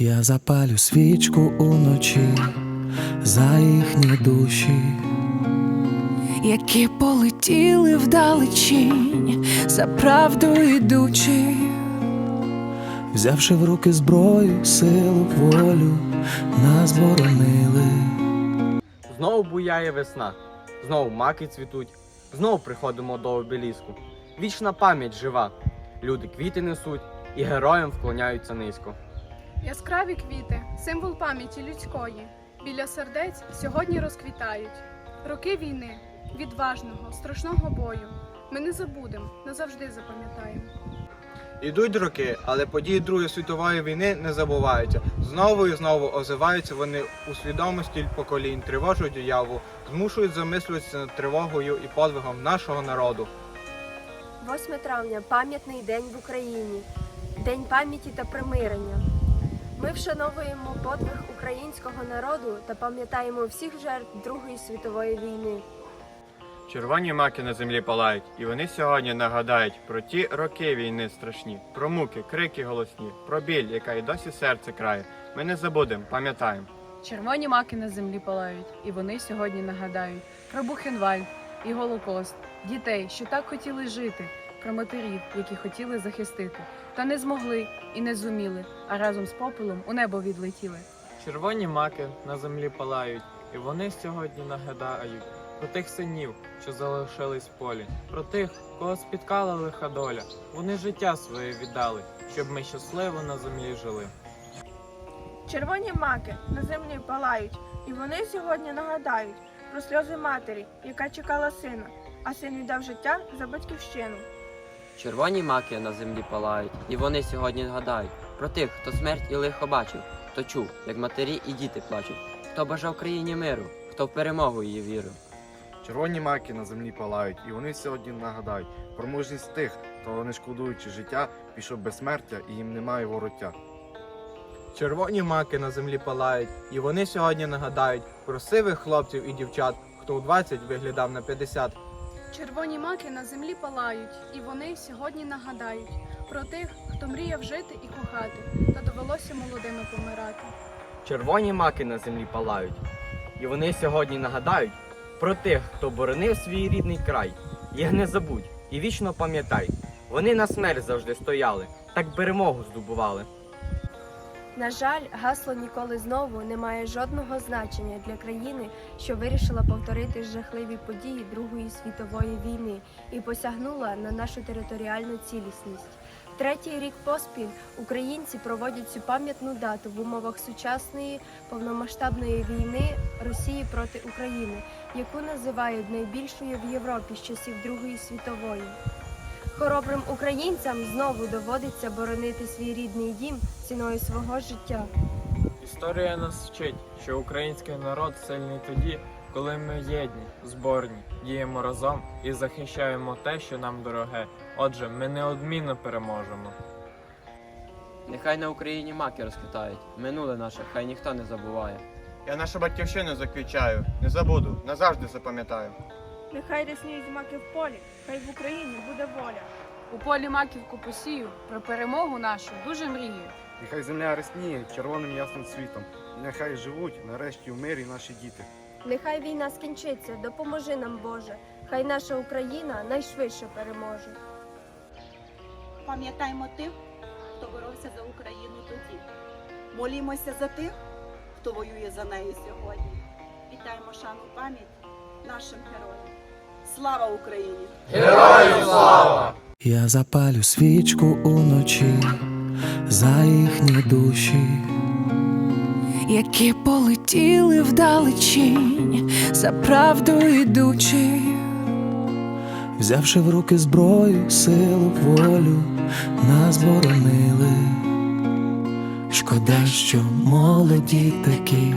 Я запалю свічку уночі за їхні душі. які полетіли вдалечінь, за правду йдучи, Взявши в руки зброю, силу, волю, нас боронили. Знову буяє весна, знову маки цвітуть, знову приходимо до обеліску. Вічна пам'ять жива. Люди квіти несуть і героям вклоняються низько. Яскраві квіти, символ пам'яті людської, біля сердець сьогодні розквітають. Роки війни, відважного, страшного бою. Ми не забудемо, назавжди запам'ятаємо. Ідуть роки, але події Другої світової війни не забуваються. Знову і знову озиваються вони у свідомості поколінь, тривожать уяву, змушують замислюватися над тривогою і подвигом нашого народу. 8 травня пам'ятний день в Україні, День пам'яті та примирення. Ми вшановуємо подвиг українського народу та пам'ятаємо всіх жертв Другої світової війни. Червоні маки на землі палають, і вони сьогодні нагадають про ті роки війни страшні, про муки, крики голосні, про біль, яка й досі серце крає. Ми не забудемо, пам'ятаємо. Червоні маки на землі палають, і вони сьогодні нагадають про Бухенвальд і Голокост, дітей, що так хотіли жити, про матерів, які хотіли захистити, та не змогли і не зуміли, а разом з попелом у небо відлетіли. Червоні маки на землі палають, і вони сьогодні нагадають про тих синів, що залишились в полі, про тих, кого спіткала лиха доля. Вони життя своє віддали, щоб ми щасливо на землі жили. Червоні маки на землі палають, і вони сьогодні нагадають про сльози матері, яка чекала сина, а син віддав життя за батьківщину. Червоні маки на землі палають, і вони сьогодні згадають про тих, хто смерть і лихо бачив, хто чув, як матері і діти плачуть, хто бажав країні миру, хто в перемогу її вірив. Червоні маки на землі палають, і вони сьогодні нагадають про мужність тих, хто не шкодуючи життя, пішов без смертя і їм немає вороття. Червоні маки на землі палають, і вони сьогодні нагадають про сивих хлопців і дівчат, хто у 20 виглядав на 50. Червоні маки на землі палають, і вони сьогодні нагадають про тих, хто мріяв жити і кохати, та довелося молодими помирати. Червоні маки на землі палають, і вони сьогодні нагадають про тих, хто боронив свій рідний край. Їх не забудь і вічно пам'ятай. Вони на смерть завжди стояли, так перемогу здобували. На жаль, гасло ніколи знову не має жодного значення для країни, що вирішила повторити жахливі події Другої світової війни і посягнула на нашу територіальну цілісність. Третій рік поспіль українці проводять цю пам'ятну дату в умовах сучасної повномасштабної війни Росії проти України, яку називають найбільшою в Європі з часів Другої світової. Хоробрим українцям знову доводиться боронити свій рідний дім ціною свого життя. Історія нас вчить, що український народ сильний тоді, коли ми єдні, зборні, діємо разом і захищаємо те, що нам дороге. Отже, ми неодмінно переможемо. Нехай на Україні маки розквітають, минуле наше, хай ніхто не забуває. Я нашу батьківщину заквічаю, не забуду, назавжди запам'ятаю. Нехай рясніють маки в полі, хай в Україні буде воля. У полі маківку посію, про перемогу нашу дуже мрію. Нехай земля рясніє червоним ясним світом, нехай живуть нарешті в мирі наші діти. Нехай війна скінчиться, допоможи нам, Боже. Хай наша Україна найшвидше переможе. Пам'ятаймо тих, хто боровся за Україну тоді. Молімося за тих, хто воює за неї сьогодні. Вітаємо шану пам'ять нашим героям. Слава Україні! Героям слава! Я запалю свічку уночі за їхні душі. які полетіли вдалечінь, за правду йдучи, Взявши в руки зброю, силу, волю, нас боронили. Шкода, що молоді такі.